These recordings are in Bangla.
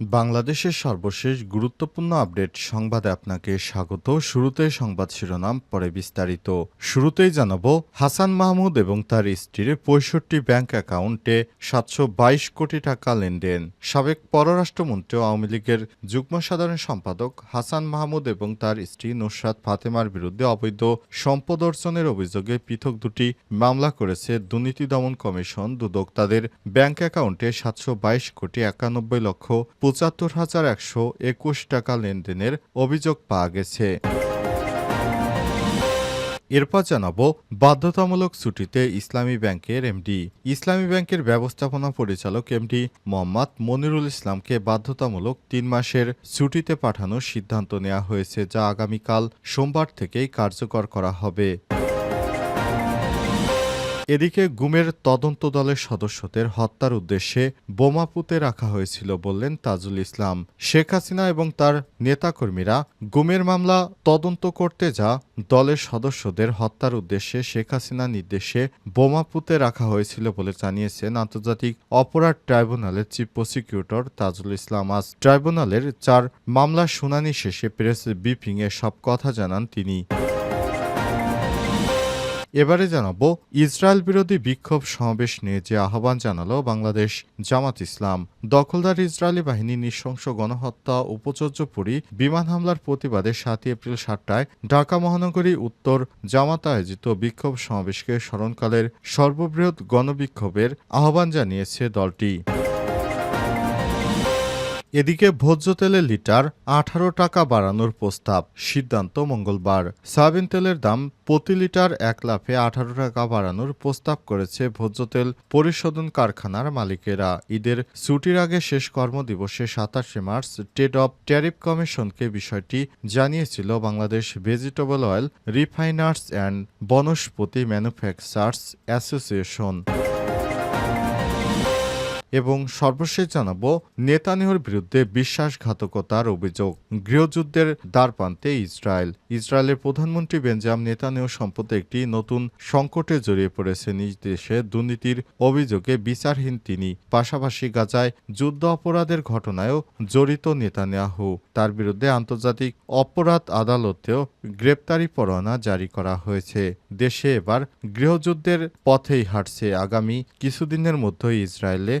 বাংলাদেশের সর্বশেষ গুরুত্বপূর্ণ আপডেট সংবাদে আপনাকে স্বাগত। শুরুতে সংবাদ শিরোনাম, পরে বিস্তারিত। শুরুতেই জানাব, হাসান মাহমুদ এবং তার স্ত্রীর পঁয়ষট্টি ব্যাংক অ্যাকাউন্টে সাতশো বাইশ কোটি টাকা লেনদেন। সাবেক পররাষ্ট্রমন্ত্রী আওয়ামী লীগের যুগ্ম সাধারণ সম্পাদক হাসান মাহমুদ এবং তার স্ত্রী নুসরাত ফাতেমার বিরুদ্ধে অবৈধ সম্পদ অর্জনের অভিযোগে পৃথক দুটি মামলা করেছে দুর্নীতি দমন কমিশন। দুদক তাদের ব্যাংক অ্যাকাউন্টে সাতশো বাইশ কোটি একানব্বই লক্ষ পঁচাত্তর হাজার একশো একুশ টাকা লেনদেনের অভিযোগ পাওয়া গেছে। এরপর জানাব, বাধ্যতামূলক ছুটিতে ইসলামী ব্যাংকের এমডি। ইসলামী ব্যাংকের ব্যবস্থাপনা পরিচালক এমডি মোহাম্মদ মনিরুল ইসলামকে বাধ্যতামূলক তিন মাসের ছুটিতে পাঠানোর সিদ্ধান্ত নেওয়া হয়েছে, যা আগামীকাল সোমবার থেকেই কার্যকর করা হবে। এদিকে গুমের তদন্ত দলের সদস্যদের হত্যার উদ্দেশ্যে বোমা পুঁতে রাখা হয়েছিল বললেন তাজুল ইসলাম। শেখ হাসিনা এবং তার নেতাকর্মীরা গুমের মামলা তদন্ত করতে যা দলের সদস্যদের হত্যার উদ্দেশ্যে শেখ হাসিনা নির্দেশে বোমা পুঁতে রাখা হয়েছিল বলে জানিয়েছেন আন্তর্জাতিক অপরাধ ট্রাইব্যুনালের চিফ প্রসিকিউটর তাজুল ইসলাম। আজ ট্রাইব্যুনালের চার মামলার শুনানি শেষে প্রেস ব্রিফিংয়ে সব কথা জানান তিনি। এবারে জানাব, ইসরায়েল বিরোধী বিক্ষোভ সমাবেশ নিয়ে যে আহ্বান জানালো বাংলাদেশ জামাত ইসলাম। দখলদার ইসরায়েলি বাহিনী নৃশংস গণহত্যা উপচর্যপুরী বিমান হামলার প্রতিবাদে সাতই এপ্রিল সাতটায় ঢাকা মহানগরী উত্তর জামাত আয়োজিত বিক্ষোভ সমাবেশকে স্মরণকালের সর্ববৃহৎ গণবিক্ষোভের আহ্বান জানিয়েছে দলটি। এদিকে ভোজ্য তেলের লিটার আঠারো টাকা বাড়ানোর প্রস্তাব, সিদ্ধান্ত মঙ্গলবার। সয়াবিন তেলের দাম প্রতি লিটার এক লাফে আঠারো টাকা বাড়ানোর প্রস্তাব করেছে ভোজ্য তেল পরিশোধন কারখানার মালিকেরা। ঈদের ছুটির আগে শেষ কর্মদিবসে সাতাশে মার্চ স্টেট অব ট্যারিফ কমিশনকে বিষয়টি জানিয়েছিল Bangladesh vegetable oil refiners and Vanaspati manufacturers association. এবং সর্বশেষ জানাব নেতানিহর বিরুদ্ধে বিশ্বাসঘাতকতার অভিযোগ। গৃহযুদ্ধের দ্বারপ্রান্তে ইসরায়েল। ইসরায়েলের প্রধানমন্ত্রী বেঞ্জাম নেতানিহ সম্পদে একটি নতুন সংকটে জড়িয়ে পড়েছে। নিজ দেশে দুর্নীতির অভিযোগে বিচারহীন তিনি। পাশাপাশি গাজায় যুদ্ধ অপরাধের ঘটনায়ও জড়িত নেতানিয়াহু। তার বিরুদ্ধে আন্তর্জাতিক অপরাধ আদালতেও গ্রেপ্তারি পরোয়ানা জারি করা হয়েছে। দেশে এবার গৃহযুদ্ধের পথেই হাঁটছে। আগামী কিছুদিনের মধ্যেই ইসরায়েলে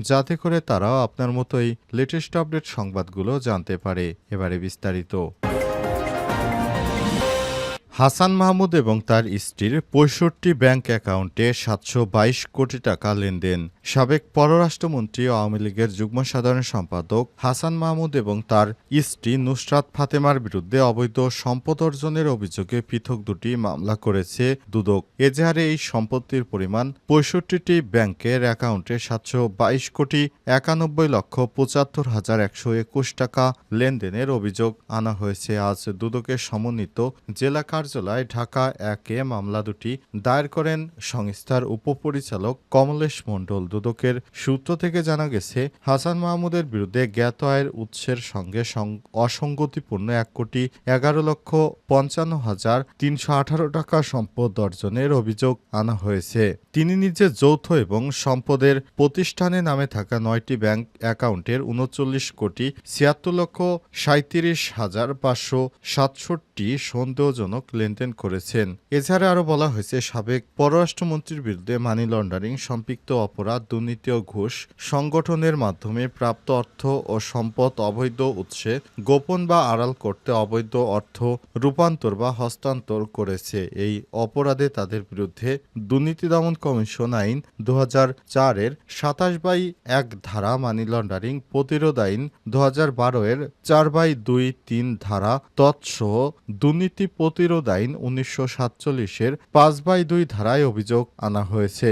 যাতে করে তারাও আপনার মতোই লেটেস্ট আপডেট সংবাদগুলো জানতে পারে। এবারে বিস্তারিত। হাসান মাহমুদ এবং তার স্ত্রীর পঁয়ষট্টি ব্যাংক অ্যাকাউন্টে সাতশো বাইশ কোটি টাকা লেনদেন। সাবেক পররাষ্ট্রমন্ত্রী আওয়ামী লীগের যুগ্ম সাধারণ সম্পাদক হাসান মাহমুদ এবং তার স্ত্রী নুসরাত ফাতেমার বিরুদ্ধে অবৈধ সম্পদ অর্জনের অভিযোগে পৃথক দুটি মামলা করেছে দুদক। এজাহারে এই সম্পত্তির পরিমাণ পঁয়ষট্টিটি ব্যাংকের অ্যাকাউন্টে সাতশো বাইশ কোটি একানব্বই লক্ষ পঁচাত্তর হাজার একশো একুশ টাকা লেনদেনের অভিযোগ আনা হয়েছে। আজ দুদকের সমন্বিত জেলা কার্যালয় ঢাকা একে মামলা দুটি দায়ের করেন সংস্থার উপপরিচালক কমলেশ মণ্ডল। দুদকের সূত্র থেকে জানা গেছে, হাসান মাহমুদের বিরুদ্ধে জ্ঞাত আয়ের উৎসের সঙ্গে অসঙ্গতিপূর্ণ এক কোটি এগারো লক্ষ পঞ্চান্ন হাজার তিনশো আঠারো টাকা সম্পদ অর্জনের অভিযোগ আনা হয়েছে। তিনি নিজে যৌথ এবং সম্পদের প্রতিষ্ঠানে নামে থাকা নয়টি ব্যাংক অ্যাকাউন্টের উনচল্লিশ কোটি ছিয়াত্তর লক্ষ সাঁত্রিশ হাজার পাঁচশো সাতষট্টি সন্দেহজনক লেনদেন করেছেন। এছাড়া আরও বলা হয়েছে, সাবেক পররাষ্ট্রমন্ত্রীর বিরুদ্ধে মানি লন্ডারিং, সম্পৃক্ত অপরাধ, দুর্নীতি ও ঘুষ, সংগঠনের মাধ্যমে প্রাপ্ত অর্থ ও সম্পদ, অবৈধ উৎসে গোপন বা আড়াল করতে অবৈধ অর্থ রূপান্তর বা হস্তান্তর করেছে। এই অপরাধে তাদের বিরুদ্ধে দুর্নীতি দমন কমিশন আইন দু হাজার চারের সাতাশ বাই এক ধারা মানি লন্ডারিং, প্রতিরোধ আইন দু হাজার বারো এর চার বাই দুই তিন ধারা তৎসহ দুর্নীতি প্রতিরোধ আইন উনিশশো সাতচল্লিশের পাঁচ বাই দুই ধারায় অভিযোগ আনা হয়েছে।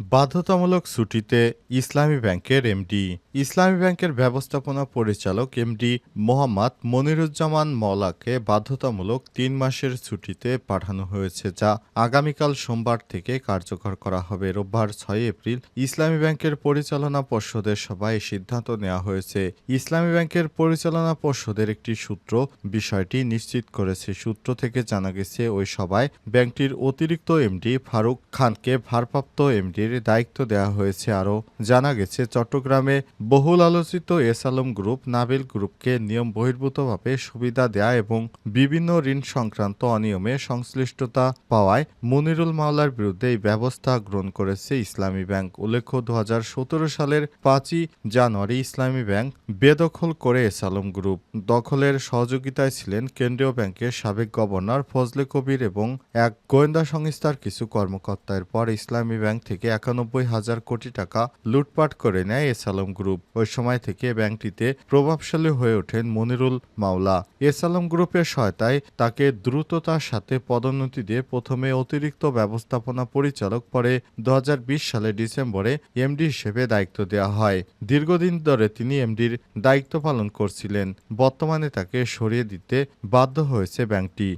বাধ্যতামূলক ছুটিতে ইসলামী ব্যাংকের এমডি ইসলামী ব্যাংকের ব্যবস্থাপনা পরিচালক এমডি মোহাম্মদ মনিরুজ্জামান মওলাকে বাধ্যতামূলক তিন মাসের ছুটিতে পাঠানো হয়েছে, যা আগামীকাল সোমবার থেকে কার্যকর করা হবে। রোববার ছয় এপ্রিল ইসলামী ব্যাংকের পরিচালনা পর্ষদের সভায় সিদ্ধান্ত নেওয়া হয়েছে। ইসলামী ব্যাংকের পরিচালনা পর্ষদের একটি সূত্র বিষয়টি নিশ্চিত করেছে। সূত্র থেকে জানা গেছে, ওই সভায় ব্যাংকটির অতিরিক্ত এমডি ফারুক খানকে ভারপ্রাপ্ত এমডির দায়িত্ব দেওয়া হয়েছে। আরও জানা গেছে, চট্টগ্রামে বহুল আলোচিত এস আলম গ্রুপ, নাবিল গ্রুপকে নিয়ম বহির্ভূতভাবে সুবিধা দেয়া এবং বিভিন্ন ঋণ সংক্রান্ত অনিয়মে সংশ্লিষ্টতা পাওয়ায় মনিরুল মাওলার বিরুদ্ধে এই ব্যবস্থা গ্রহণ করেছে ইসলামী ব্যাংক। উল্লেখ্য দু হাজার সতেরো সালের পাঁচই জানুয়ারি ইসলামী ব্যাংক বেদখল করে এস আলম গ্রুপ। দখলের সহযোগিতায় ছিলেন কেন্দ্রীয় ব্যাংকের সাবেক গভর্নর ফজলে কবির এবং এক গোয়েন্দা সংস্থার কিছু কর্মকর্তা। এরপর ইসলামী ব্যাংক থেকে একানব্বই হাজার কোটি টাকা লুটপাট করে নেয় এস আলম গ্রুপ। ওই সময় থেকে ব্যাংকটিতে প্রভাবশালী হয়ে ওঠেন মনিরুল মাওলা। এস আলম গ্রুপের সহায়তায় তাকে দ্রুততার সাথে পদোন্নতি দিয়ে প্রথমে অতিরিক্ত ব্যবস্থাপনা পরিচালক পরে দু হাজার বিশ সালে ডিসেম্বরে এমডি হিসেবে দায়িত্ব দেওয়া হয়। দীর্ঘদিন ধরে তিনি এমডির দায়িত্ব পালন করছিলেন। বর্তমানে তাকে সরিয়ে দিতে বাধ্য হয়েছে ব্যাংকটি।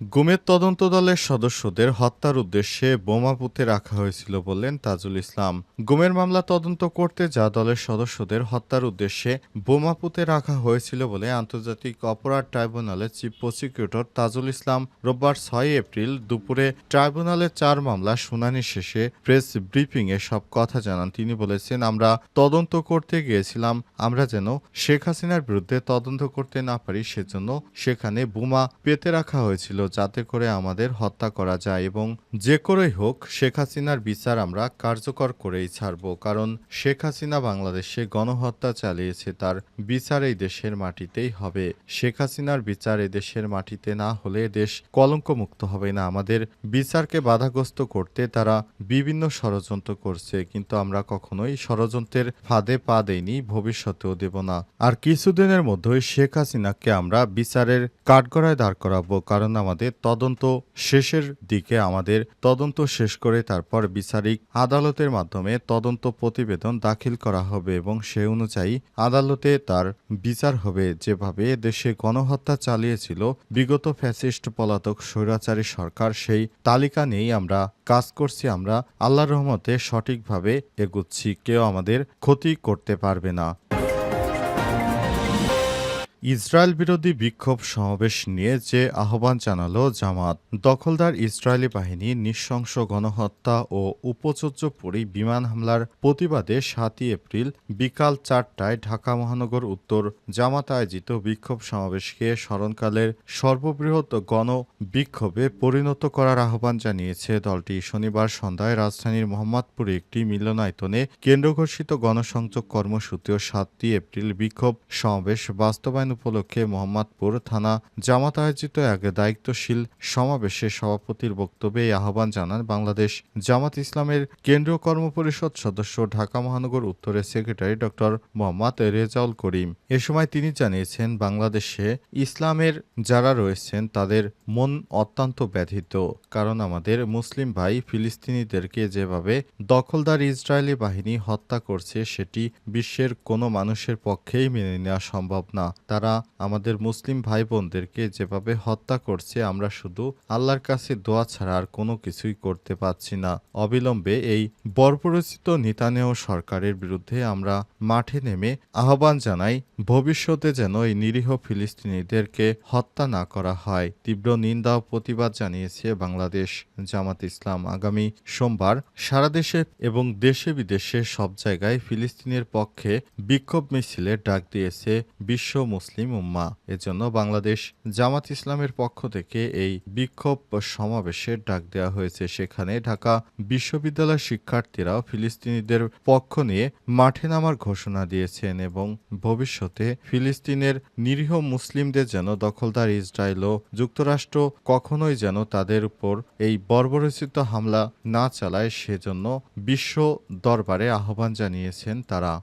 গুমের তদন্ত দলের সদস্যদের হত্যার উদ্দেশ্যে বোমা পুঁতে রাখা হয়েছিল বললেন তাজুল ইসলাম। গুমের মামলা তদন্ত করতে যা দলের সদস্যদের হত্যার উদ্দেশ্যে বোমা পুঁতে রাখা হয়েছিল বলে আন্তর্জাতিক অপরাধ ট্রাইব্যুনালের চিফ প্রসিকিউটর তাজুল ইসলাম রোববার ছয় এপ্রিল দুপুরে ট্রাইব্যুনালের চার মামলা শুনানি শেষে প্রেস ব্রিফিংয়ে সব কথা জানান। তিনি বলেছেন, আমরা তদন্ত করতে গিয়েছিলাম, আমরা যেন শেখ হাসিনার বিরুদ্ধে তদন্ত করতে না পারি, সেজন্য সেখানে বোমা পেতে রাখা হয়েছিল। যাতে করে আমাদের হত্যা করা যায় এবং যে করেই হোক শেখ হাসিনার বিচার আমরা কার্যকর করেই ছাড়ব। কারণ শেখ হাসিনা বাংলাদেশে গণহত্যা চালিয়েছে, তার বিচার এই দেশের মাটিতেই হবে। শেখ হাসিনার বিচার দেশের মাটিতে না হলে দেশ কলঙ্কমুক্ত হবে না। আমাদের বিচারকে বাধাগ্রস্ত করতে তারা বিভিন্ন ষড়যন্ত্র করছে, কিন্তু আমরা কখনোই ষড়যন্ত্রের ফাঁদে পা দেইনি, ভবিষ্যতেও দেব না। আর কিছুদিনের মধ্যেই শেখ হাসিনাকে আমরা বিচারের কাঠগড়ায় দাঁড় করাবো, কারণ আমাদের তদন্ত শেষের দিকে আমাদের তদন্ত শেষ করে তারপর বিচারিক আদালতের মাধ্যমে তদন্ত প্রতিবেদন দাখিল করা হবে এবং সে অনুযায়ী আদালতে তার বিচার হবে। যেভাবে দেশে গণহত্যা চালিয়েছিল বিগত ফ্যাসিস্ট পলাতক স্বৈরাচারী সরকার, সেই তালিকা নিয়েই আমরা কাজ করছি। আমরা আল্লাহর রহমতে সঠিকভাবে এগুচ্ছি। কেউ আমাদের ক্ষতি করতে পারবে না। ইসরায়েল বিরোধী বিক্ষোভ সমাবেশ নিয়ে যে আহ্বান জানালো জামাত, দখলদার ইসরায়েলি বাহিনী, নৃশংস গণহত্যা ও উপচর্যপরী বিমান হামলার প্রতিবাদে সাতই এপ্রিল বিকাল চারটায় ঢাকা মহানগর উত্তর জামাত আয়োজিত বিক্ষোভ সমাবেশকে স্মরণকালের সর্ববৃহৎ গণ বিক্ষোভে পরিণত করার আহ্বান জানিয়েছে দলটি। শনিবার সন্ধ্যায় রাজধানীর মোহাম্মদপুরে একটি মিলনায়তনে কেন্দ্রঘোষিত গণসংযোগ কর্মসূচি ও সাতই এপ্রিল বিক্ষোভ সমাবেশ বাস্তবায়ন উপলক্ষে মোহাম্মদপুর থানা জামাত আয়োজিত এক দায়িত্বশীল সমাবেশে সভাপতির বক্তব্যে এই আহ্বান জানান বাংলাদেশ জামাত ইসলামের কেন্দ্রীয় কর্মপরিষদ সদস্য ঢাকা মহানগর উত্তরের সেক্রেটারি ডক্টর মোহাম্মদ রেজাউল করিম। এ সময় তিনি জানিয়েছেন, বাংলাদেশে ইসলামের যারা রয়েছেন, তাদের মন অত্যন্ত ব্যথিত। কারণ আমাদের মুসলিম ভাই ফিলিস্তিনিদেরকে যেভাবে দখলদার ইসরায়েলি বাহিনী হত্যা করছে, সেটি বিশ্বের কোনো মানুষের পক্ষেই মেনে নেওয়া সম্ভব না। তারা আমাদের মুসলিম ভাই বোনদেরকে যেভাবে হত্যা করছে, আমরা শুধু আল্লাহর কাছে দোয়া ছাড়া আর কোনো কিছুই করতে পারছি না। অবিলম্বে এই বর্বরচিত নেতানেও সরকারের বিরুদ্ধে আমরা মাঠে নেমে আহ্বান জানাই, ভবিষ্যতে যেন এই নিরীহ ফিলিস্তিনিদেরকে হত্যা না করা হয়। তীব্র নিন্দা ও প্রতিবাদ জানিয়েছে বাংলাদেশ জামাত ইসলাম। আগামী সোমবার সারা দেশে এবং দেশে বিদেশে সব জায়গায় ফিলিস্তিনের পক্ষে বিক্ষোভ মিছিলের ডাক দিয়েছে বিশ্ব মুসলিম উম্মা। এজন্য বাংলাদেশ জামাত ইসলামের পক্ষ থেকে এই বিক্ষোভ সমাবেশের ডাক দেওয়া হয়েছে। সেখানে ঢাকা বিশ্ববিদ্যালয়ের শিক্ষার্থীরাও ফিলিস্তিনিদের পক্ষ নিয়ে মাঠে নামার ঘোষণা দিয়েছেন এবং ভবিষ্যতে ফিলিস্তিনের নিরীহ মুসলিমদের যেন দখলদার ইসরায়েল ও যুক্তরাষ্ট্র কখনোই যেন তাদের উপর এই বর্বরচিত হামলা না চালায়, সেজন্য বিশ্ব দরবারে আহ্বান জানিয়েছেন তারা।